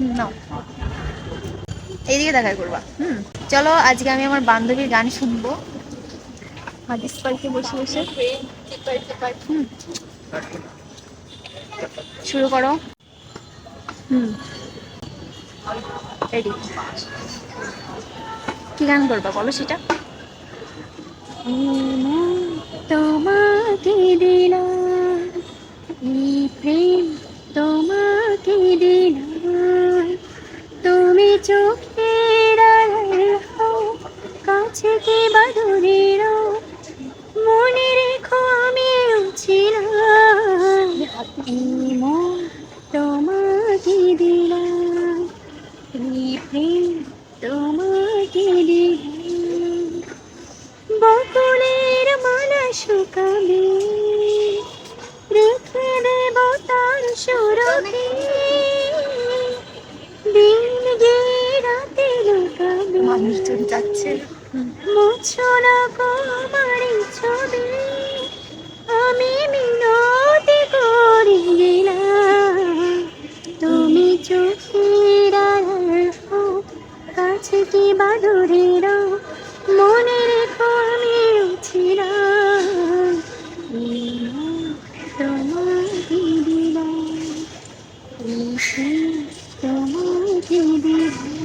নাও এইদিকে দেখাই করবা। হুম, চলো আজকে আমি আমার বান্ধবীর গান শুনব। হাদিস পার্কে বসে বসে। হুম। শুরু করো। হুম রেডি কি গান করবা বলো সেটা? চোখের আড়াল, কাছে কি বাদুরের মনে রেখো আমি ছিলাম তোমাকে দিলাম তোমাকে দিলাম। বকুলের মালা শুকাবে, রেখে দেব তার মানুষজন যাচ্ছে মুছো না ছবি। আমি মিনতি করে গেলাম তুমি চোখের কাছে কি বাদুরের মনে রেখো আমি ছিলাম। তোমাকে দিলাম প্রেম